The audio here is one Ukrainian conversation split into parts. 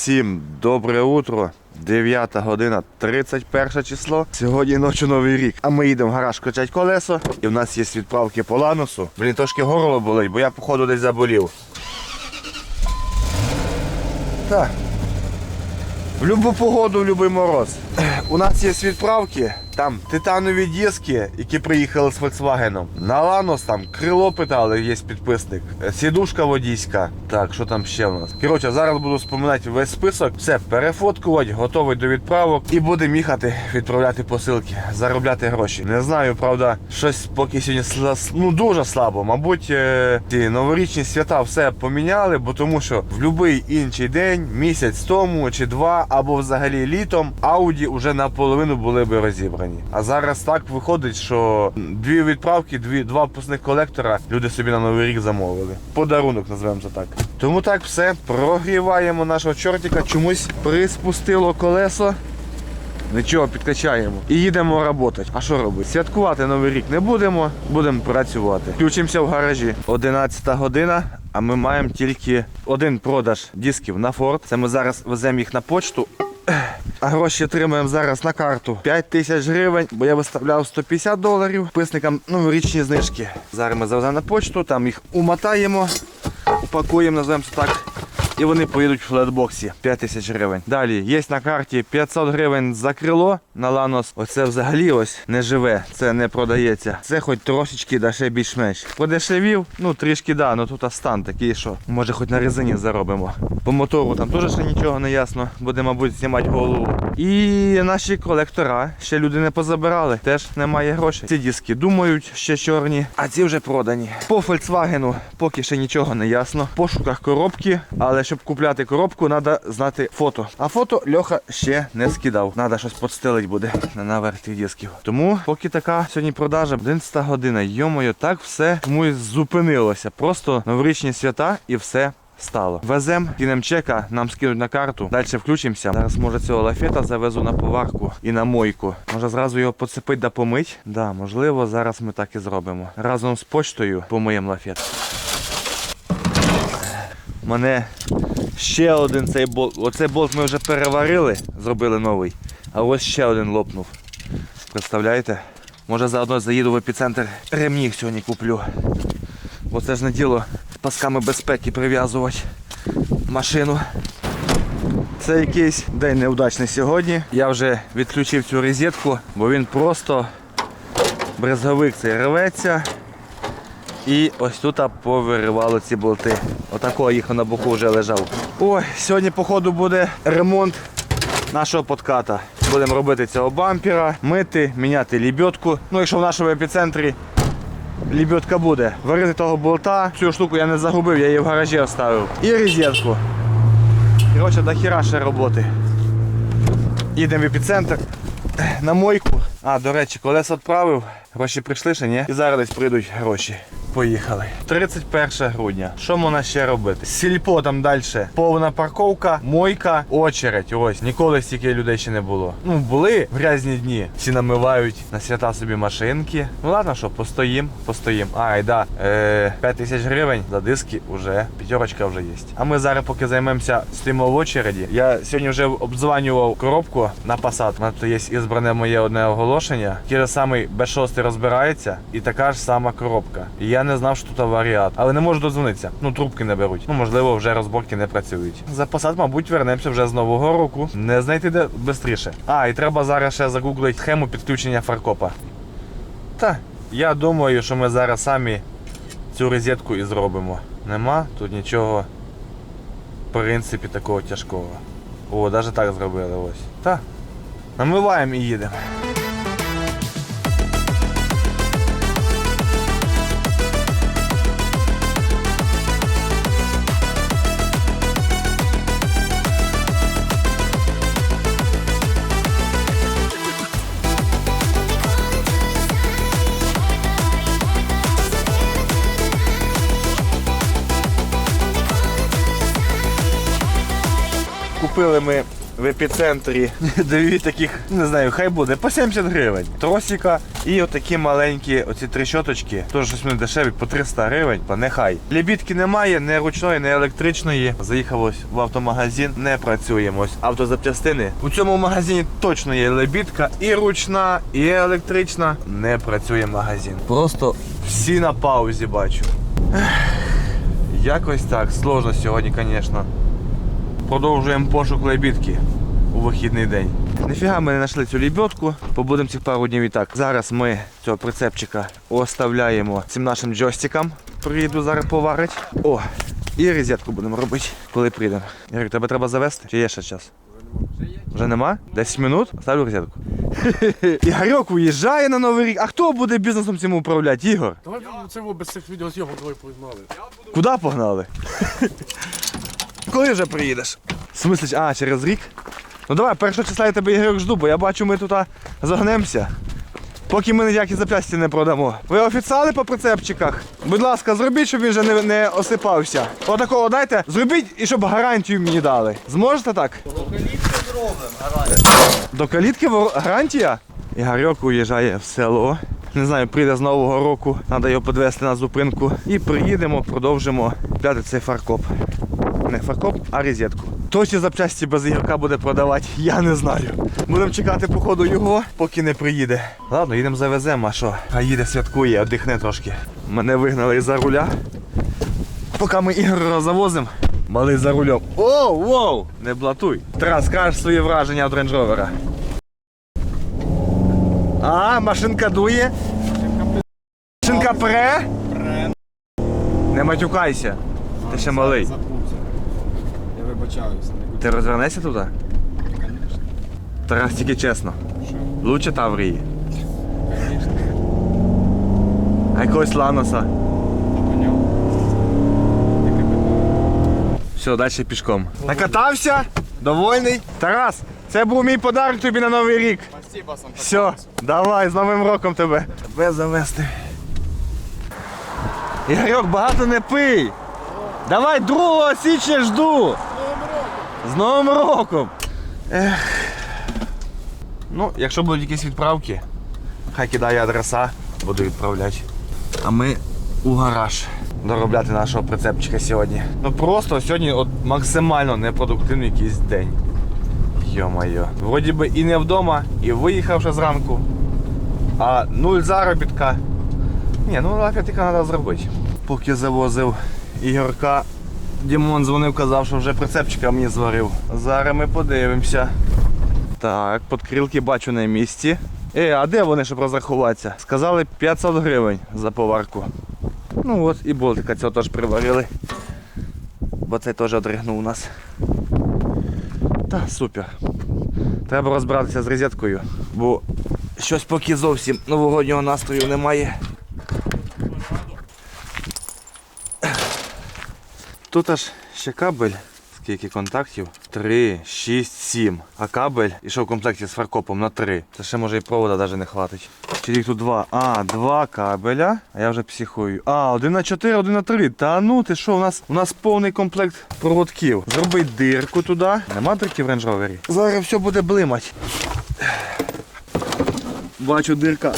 Всім добре утро. 9 година, 31 число. Сьогодні ночі новий рік. А ми їдемо в гараж качати колесо. І в нас є відправки по ланусу. Блін, трошки горло болить, бо я походу десь заболів. Так. В любу погоду, в будь-який мороз. У нас є відправки, там титанові диски, які приїхали з Volkswagen. На Ланос там крило питали, є підписник. Е, Сідушка водійська. Так, що там ще в нас? Коротше, зараз буду споминати весь список. Все перефоткувати, готовий до відправок. І будемо їхати відправляти посилки, заробляти гроші. Не знаю, правда, щось поки сьогодні ну, дуже слабо. Мабуть, е, ці новорічні свята все поміняли, бо тому що в будь-який інший день, місяць тому чи два, або взагалі літом, Ауді вже наполовину були би розібрані. А зараз так виходить, що дві відправки, дві, два впускних колектора люди собі на новий рік замовили. Подарунок називаємо це так. Тому так все, прогріваємо нашого чортика. Чомусь приспустило колесо. Нічого, підкачаємо. І їдемо працювати. А що робити? Святкувати новий рік не будемо, будемо працювати. Включимося в гаражі. 11 година, а ми маємо тільки один продаж дисків на Форд. Це ми зараз веземо їх на почту. А гроші отримуємо зараз на карту 5 тисяч гривень, бо я виставляв 150 доларів. Писникам ну, річні знижки. Зараз ми завеземо на почту, там їх умотаємо, упакуємо, називаємо так. І вони поїдуть в флетбоксі 5 тисяч гривень. Далі є на карті 500 гривень за крило на Ланос. Оце взагалі ось не живе, це не продається. Це хоч трошечки да ще більш-менш. Подешевів, ну трішки да, ну тут стан такий, що може хоч на резині заробимо. По мотору там теж ще нічого не ясно. Буде, мабуть, знімати голову. І наші колектора ще люди не позабирали. Теж немає грошей. Ці диски думають, ще чорні, а ці вже продані. По Volkswagen поки ще нічого не ясно. В пошуках коробки, але щоб купляти коробку, треба знати фото. А фото Льоха ще не скидав. Треба щось подстелить буде на наверх тих дисків. Тому поки така сьогодні продажа, 11 година. Йомою, так все комусь зупинилося. Просто новорічні свята і все. Стало. Везем, кинем чека, нам скинуть на карту. Далі включимося. Зараз може цього лафета завезу на поварку і на мойку. Може зразу його поцепить да помить? Да, можливо, зараз ми так і зробимо. Разом з почтою помиємо лафет. Мене ще один цей болт. Оцей болт ми вже переварили, зробили новий. А ось ще один лопнув. Представляєте? Може заодно заїду в епіцентр ремніх сьогодні куплю. Бо це ж не діло пасками безпеки прив'язувати машину. Це якийсь день неудачний сьогодні. Я вже відключив цю розетку, бо він просто брезговик цей рветься. І ось тут повиривало ці болти. Отакого їх на боку вже лежав. Ой, сьогодні, походу, буде ремонт нашого подката. Будемо робити цього бампера, мити, міняти лібьотку. Ну, якщо в нашому епіцентрі лібьотка буде. Варити того болта. Цю штуку я не загубив, я її в гаражі оставив. І розетку. Коротше, до хіра ще роботи. Їдемо в епіцентр на мойку. А, до речі, колеса відправив. Гроші прийшли ще, ні? І зараз десь прийдуть гроші. Поїхали. 31 грудня. Що можна ще робити? Сільпо там далі. Повна парковка, мойка, очередь. Ось ніколи стільки людей ще не було. Ну, були в грязні дні. Всі намивають на свята собі машинки. Ну ладно, що, постоїм, постоїм. А, і е, 5 тисяч гривень за диски вже п'ятерочка вже є. А ми зараз поки займемося стоїмо в очереді. Я сьогодні вже обдзванював коробку на Passat. У мене тут є ізбране моє одне оголошення. Такий же самий B6 розбирається і така ж сама коробка. І я не знав, що тут аваріат. Але не можу додзвонитися. Ну, трубки не беруть. Ну, можливо, вже розборки не працюють. За Passat, мабуть, вернемося вже з нового року. Не знайти де швидше. А, і треба зараз ще загуглити схему підключення фаркопа. Та, я думаю, що ми зараз самі цю розетку і зробимо. Нема тут нічого, в принципі, такого тяжкого. О, навіть так зробили ось. Та. Намиваємо і їдемо. Купили ми в епіцентрі дві таких, не знаю, хай буде, по 70 гривень. Тросика і отакі маленькі оці три щоточки, теж щось вони дешеві, по 300 гривень, по нехай. Лебідки немає, не ручної, не електричної. Заїхав в автомагазин, не працюємо. Автозапчастини. У цьому магазині точно є лебідка і ручна, і електрична. Не працює магазин. Просто всі на паузі бачу. Якось так, сложно сьогодні, звісно. Продовжуємо пошук лебідки у вихідний день. Ніфіга ми не знайшли цю лебідку, побудемо цих пару днів і так. Зараз ми цього прицепчика оставляємо цим нашим джойстикам. Приїду зараз поварить. О, і розетку будемо робити, коли прийдемо. Ярик, тебе треба завести? Чи є ще час? Вже нема? 10 минут? Ставлю розетку. Ігорьок уїжджає на Новий рік. А хто буде бізнесом цим управляти? Ігор? Давай це без цих відеозйомок давай погнали. Куди погнали? Коли вже приїдеш? В смислі, а, через рік? Ну давай, першого числа я тебе ігрок жду, бо я бачу, ми тут загнемося. Поки ми ніякі запчасті не продамо. Ви офіціали по прицепчиках? Будь ласка, зробіть, щоб він вже не, не осипався. Отакого дайте, зробіть і щоб гарантію мені дали. Зможете так? До калітки зробимо гарантію. До калітки вор- гарантія? Ігорьок уїжджає в село. Не знаю, прийде з Нового року, треба його підвезти на зупинку. І приїдемо, продовжимо купляти цей фаркоп. Не фаркоп, а розетку. То чи запчасті без ігорка буде продавати, я не знаю. Будемо чекати походу його, поки не приїде. Ладно, їдемо завеземо, а що? А їде святкує, одихне трошки. Мене вигнали із-за руля. Поки ми ігор завозимо, малий за рулем. Оу, воу! Не блатуй. Тарас, скажеш свої враження від Rover. А, машинка дує. Машинка пре. Не матюкайся. Ти ще малий. Вибачаюся. Ти розвернешся туди? Тарас, тільки чесно. Лучше Таврії. А якогось Ланоса. Все, далі пішком. Накатався? Довольний? Тарас, це був мій подарок тобі на Новий рік. Спасибо, Санта. Все, давай, з Новим роком тебе. Тебе завести. Ігорьок, багато не пий. Давай 2 січня жду. З Новим роком! Ех. Ну, якщо будуть якісь відправки, хай кидає адреса, буду відправляти. А ми у гараж доробляти нашого прицепчика сьогодні. Ну просто сьогодні от максимально непродуктивний якийсь день. Йо-моє. Вроді би і не вдома, і виїхав ще зранку. А нуль заробітка. Ні, ну лафетика треба зробити. Поки завозив Ігорка, Дімон дзвонив, казав, що вже прицепчика мені зварив. Зараз ми подивимося. Так, подкрилки бачу на місці. Е, а де вони, щоб розрахуватися? Сказали 500 гривень за поварку. Ну от, і болтика цього теж приварили. Бо цей теж одригнув у нас. Та, супер. Треба розбиратися з розеткою, бо щось поки зовсім новогоднього настрою немає. Тут аж ще кабель. Скільки контактів? 3, 6, 7. А кабель ішов в комплекті з фаркопом на 3. Це ще може і провода навіть не хватить. Чи їх тут два? А, два кабеля. А я вже психую. А, один на 4, один на 3. Та ну ти що, у нас у нас повний комплект проводків. Зроби дирку туди. Нема дирки в Range Rover? Зараз все буде блимать. Бачу, дирка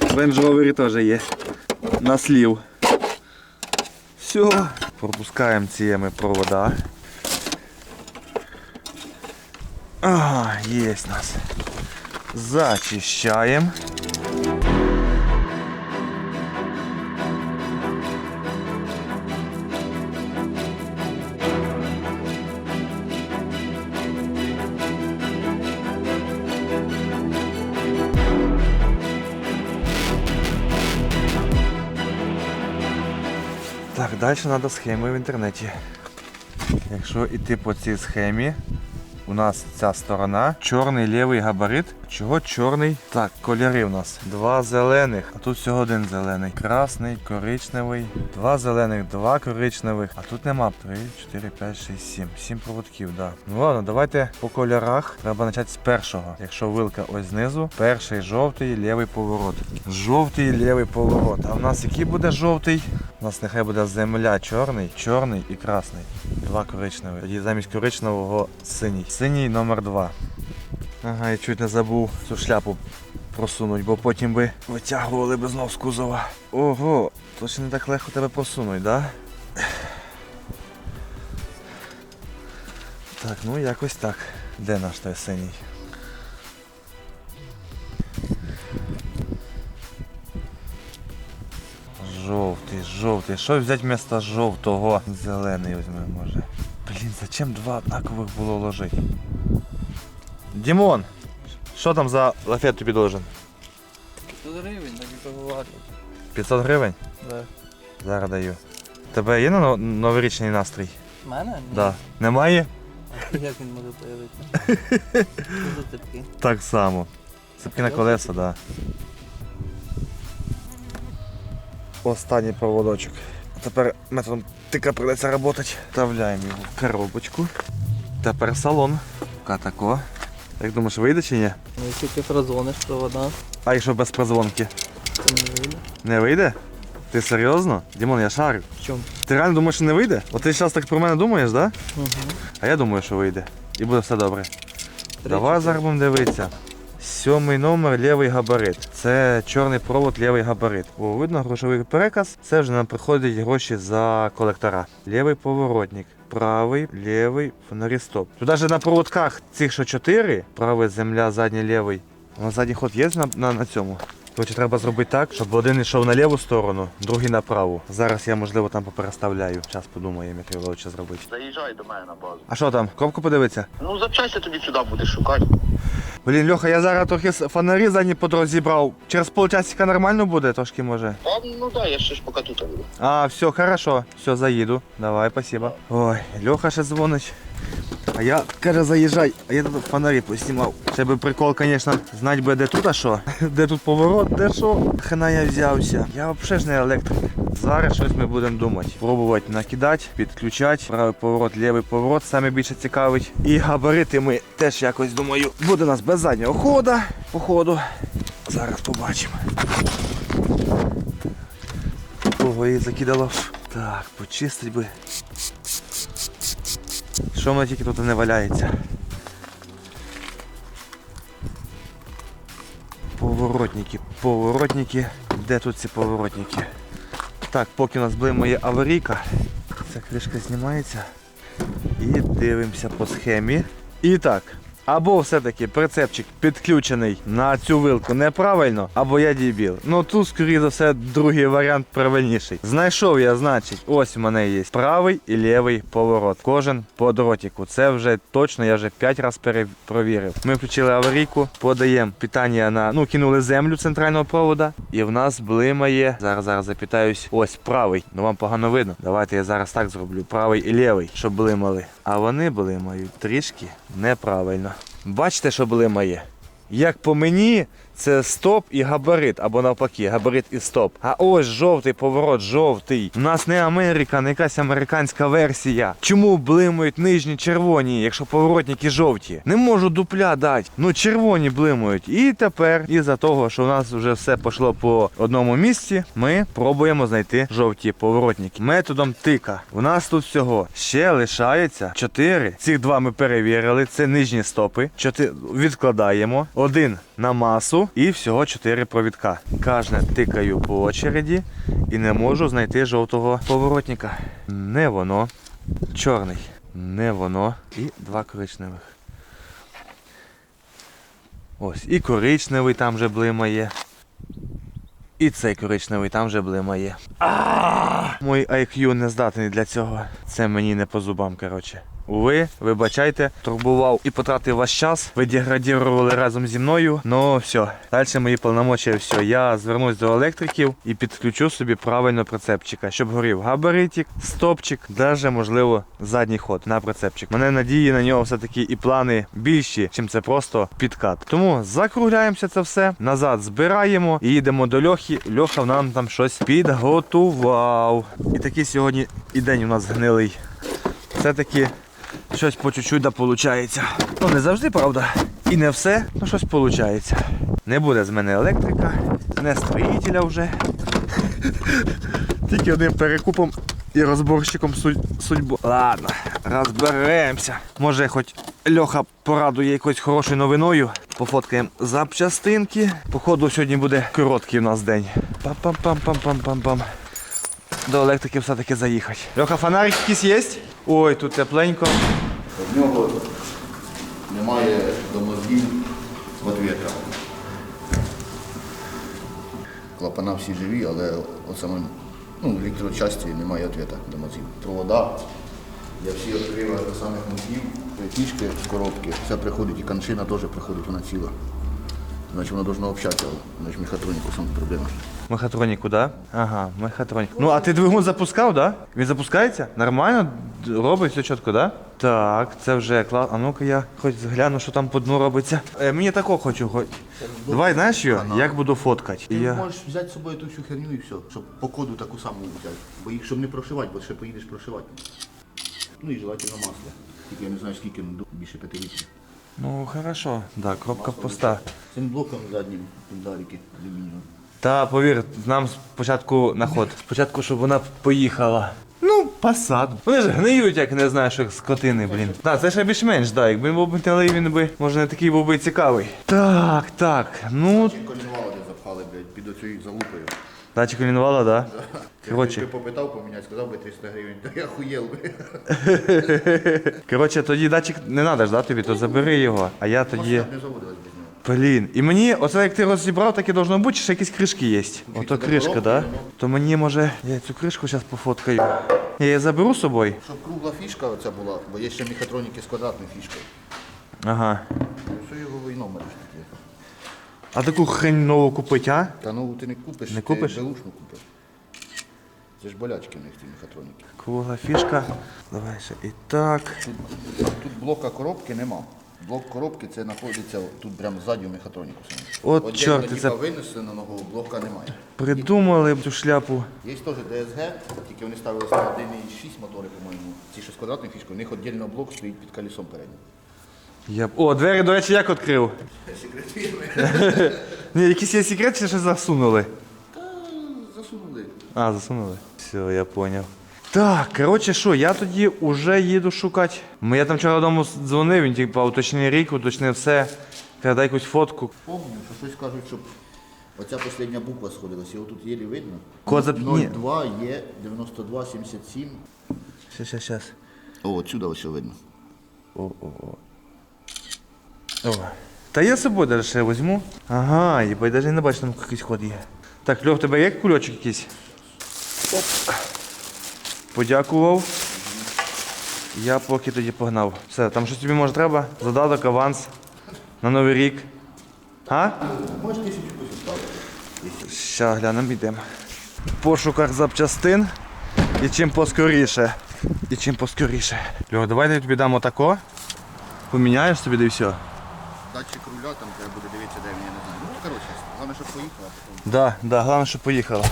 в Range Rover теж є. На слів. Все. Пропускаємо ці провода. Ага, є нас. Зачищаємо. Далі треба схеми в інтернеті. Якщо йти по цій схемі, у нас ця сторона, чорний лівий габарит. Чого чорний? Так, кольори у нас. Два зелених, а тут всього один зелений. Красний, коричневий, два зелених, два коричневих. А тут нема. Три, чотири, п'ять, шість, сім. Сім проводків, да. Ну ладно, давайте по кольорах. Треба почати з першого. Якщо вилка ось знизу, перший жовтий, лівий поворот. Жовтий, лівий поворот. А в нас який буде жовтий? У нас нехай буде земля чорний, чорний і красний. два коричневих. Тоді замість коричневого синій. Синій номер два. Ага, я чуть не забув цю шляпу просунуть, бо потім би витягували би знов з кузова. Ого, то ще не так легко тебе просунуть, да? Так, ну якось так. Де наш той синій? Жовтий, жовтий. Що взяти вместо жовтого? Зелений візьмемо, може. Блін, зачем два однакових було ложити? Дімон! Що там за лафет тобі должен? 500 гривень, так і поговорити. 500 гривень? Да. Зараз даю. Тебе є на но- новорічний настрій? Мене? Ні. Да. Немає? А Як він може появитися? Що за типки? Так само. Цепки на колеса, так. Да. Останній проводочок. Тепер методом тика придеться працювати. Вставляємо його в коробочку. Тепер салон. Катако. Як думаєш, вийде чи ні? Ну якщо ти прозвониш провода, А якщо без прозвонки? то не вийде. Не вийде? Ти серйозно? Дімон, я шарю. В чому? Ти реально думаєш, що не вийде? От ти зараз так про мене думаєш, так? Да? Угу. А я думаю, що вийде. І буде все добре. Давай зараз будемо дивитися. Сьомий номер лівий габарит. Це чорний провод лівий габарит. О, видно грошовий переказ. Це вже нам приходять гроші за колектора. Лівий поворотник. Правий, лівий, фонарі стоп. Тут навіть на проводках цих що чотири, правий земля, задній лівий. На задній ход є на, на, на цьому. Коротше, треба зробити так, щоб один йшов на ліву сторону, другий на праву. Зараз я, можливо, там попереставляю. Час подумаємо, як його лучше зробити. Заїжджай до мене на базу. А що там? Кропку подивитися? Ну, запчасти тобі сюди будеш шукати. Блін, Льоха, я зараз трохи фонарі задні по дорозі зібрав. Через полчасика нормально буде, трошки може. Та, ну да, я ще ж поки тут буду. А, все, хорошо. Все, заїду. Давай, спасибо. Ой, Льоха ще дзвонить. А я, каже, заїжджай, а я тут фонарі поснімав. Ще би прикол, звісно, знать би, де тут, а що? Де тут поворот, де що? Хана я взявся. Я взагалі ж не електрик. Зараз щось ми будемо думати. Пробувати накидати, підключати. Правий поворот, лівий поворот, саме більше цікавить. І габарити ми теж якось думаю, буде у нас без заднього хода, походу. Зараз побачимо. Кого її закидало? Так, почистить би. Що воно тільки тут не валяється? Поворотники, поворотники. Де тут ці поворотники? Так, поки у нас блимає аварійка, ця кришка знімається. І дивимося по схемі. І так. Або все-таки прицепчик підключений на цю вилку неправильно, або я дебіл. Ну тут, скоріше за все, другий варіант правильніший. Знайшов я, значить, ось у мене є правий і лівий поворот. Кожен по дротику. Це вже точно, я вже 5 разів перепровірив. Ми включили аварійку, подаємо питання на. Ну, кинули землю центрального провода, і в нас блимає. Зараз зараз запитаюсь. Ось правий. Ну вам погано видно. Давайте я зараз так зроблю. Правий і лівий, щоб блимали. А вони блимають трішки неправильно. Бачите, що блимає? Як по мені, це стоп і габарит, або навпаки, габарит і стоп. А ось жовтий поворот, жовтий. У нас не Америка, не якась американська версія. Чому блимають нижні червоні, якщо поворотники жовті? Не можу дупля дати. Ну червоні блимають. І тепер, із-за того, що у нас вже все пішло по одному місці, ми пробуємо знайти жовті поворотники. Методом тика. У нас тут всього ще лишається 4. Цих два ми перевірили. Це нижні стопи. Чотири відкладаємо. Один на масу і всього 4 провідка. Кожне тикаю по очереді і не можу знайти жовтого поворотника. Не воно. Чорний. Не воно. І два коричневих. Ось, і коричневий там вже блимає. І цей коричневий там вже блимає. Мой IQ не здатний для цього. Це мені не по зубам, коротше. Уви, вибачайте, турбував і потратив ваш час. Ви деградірували разом зі мною. Ну все, далі мої повномочі все. Я звернусь до електриків і підключу собі правильно прицепчика, щоб горів габаритик, стопчик, навіть можливо задній ход на прицепчик. Мене надії на нього все-таки і плани більші, чим це просто підкат. Тому закругляємося це все, назад збираємо і їдемо до Льохи. Льоха нам там щось підготував. І такий сьогодні і день у нас гнилий. Все-таки щось по чуть-чуть да виходить. Ну не завжди, правда. І не все, ну щось виходить. Не буде з мене електрика, не строїтеля вже. Тільки одним перекупом і розборщиком судьбу. Ладно, розберемося. Може, хоч Льоха порадує якоюсь хорошою новиною. Пофоткаємо запчастинки. Походу, сьогодні буде короткий у нас день. Пам-пам-пам-пам-пам-пам-пам. До електрики все-таки заїхати. Льоха, фонарик якийсь є? Ой, тут тепленько. Немає до мозгів ответа. Клапана всі живі, але от саме ну, електрочасті немає ответа до мозгів. Провода, я всі відкрив до самих мозгів, фішки коробки. Все приходить і кончина теж приходить, вона ціла. Значить воно должно общатися, значить мехатроніку саме проблема. Мехатроніку, да? Ага, мехатронік. Ну, а ти двигун запускав, да? Він запускається? Нормально? Д- Робить все чітко, да? Так, це вже клас. А ну-ка я хоч згляну, що там по дну робиться. Е, мені такого хочу хоч. Давай, знаєш що? Як буду фоткати? Ти Я... можеш взяти з собою ту всю херню і все, щоб по коду таку саму взяти. Бо їх щоб не прошивати, бо ще поїдеш прошивати. Ну і желательно масло. Тільки я не знаю скільки, ну більше 5 літрів. Ну, хорошо. Да, кропка пуста. Цим блоком заднім педаліки алюмінієвим. Та повір, нам спочатку на ход. Спочатку, щоб вона поїхала. Ну, посад. Вони ж гниють, як не знаю, що як скотини, блін. Так, це ще більш-менш, да. Якби він був телей, він би, може, не такий був би цікавий. Так, так. Ну, Чи колінвала де запхали, блядь, під оцю їх залупою. датчик колінувала, да? Ти попитав поміняти, сказав би 300 гривень, та я хуєл би. Коротше, тоді датчик не треба ж, да, тобі, то забери його, а я тоді. Машина б не заводилась без нього. Блін. І мені, оце як ти розібрав, так і должно бути, чи ще якісь кришки є. Ото кришка, да? ну. То мені може. Я цю кришку зараз пофоткаю. Я її заберу з собою. Щоб кругла фішка оця була, бо є ще мехатроніки з квадратною фішкою. Ага. І все його номер ж такі. А таку хрень нову купить, а? Та ну ти не купиш, Не купиш? ти беушну купиш. Це ж болячки в них ті мехатроніки. Кругла фішка. Давай ще і так. Тут, тут блока коробки нема. Блок коробки це знаходиться тут прямо ззаді в мехатроніку. От Отдельно, чорт, це- винесеного блока немає. Придумали цю шляпу. Є теж DSG, тільки вони ставили на 1,6 мотори, по-моєму. Ці що з квадратною фішкою, у них віддільно блок стоїть під колесом переднім. Я... б- О, двері, до речі, як відкрив? Ні, якісь є секрет, чи ще засунули? Та засунули. А, засунули. Все, я поняв. Так, коротше, що, я тоді вже їду шукати. Я там вчора додому дзвонив, він типа уточнив рік, уточнив все. Каже, дай якусь фотку. Помню, що щось кажуть, щоб оця остання буква сходилась, його тут єлі видно. Ні. 02 є 92 77. Щас, щас, щас. О, отсюда ось видно. О, о, о. О. Та я з собою даже ще візьму. Ага, їбай, навіть не бачу, там якийсь ход є. Так, Льох, тебе є кульочок якийсь? Оп. Подякував. Я поки тоді погнав. Все, там щось тобі може треба? Задаток, аванс. На новий рік. А? Можеш тисячу поставити. Ща глянемо, йдемо. В пошуках запчастин. І чим поскоріше. І чим поскоріше. Льох, давай я тобі дам отако. Поміняєш собі, да і все. Датчик руля там треба буде дивитися, де він, я не знаю. Ну, коротше, головне, щоб поїхала, потім. Да, да, головне, щоб поїхала.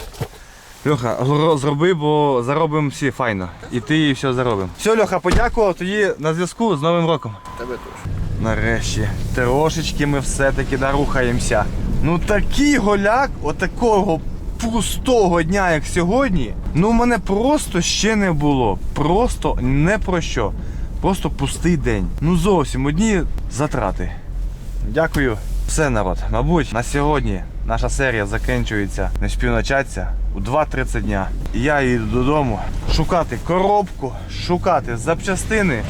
Льоха, зро- зроби, бо заробимо всі файно. І ти і все заробимо. Все, Льоха, подякував, тоді на зв'язку з Новим роком. Тебе теж. Нарешті, трошечки ми все-таки нарухаємося. Ну такий голяк, отакого пустого дня, як сьогодні, ну в мене просто ще не було. Просто не про що. Просто пустий день. Ну зовсім одні затрати. Дякую. Все, народ. Мабуть, на сьогодні наша серія закінчується. Не спів начатися у 2.30 дня. Я їду додому шукати коробку, шукати запчастини.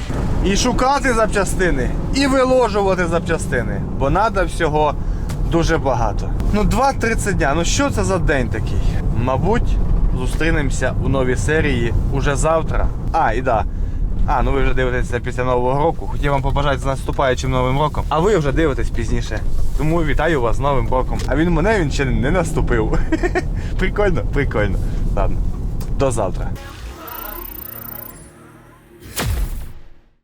І шукати запчастини, і виложувати запчастини. Бо треба всього дуже багато. Ну, 2-30 дня. Ну що це за день такий? Мабуть, зустрінемося у новій серії уже завтра. А, і да. А, ну ви вже дивитеся після Нового року. Хотів вам побажати з наступаючим Новим роком. А ви вже дивитесь пізніше. Тому вітаю вас з Новим роком. А він мене він ще не наступив. прикольно, прикольно. Ладно, до завтра.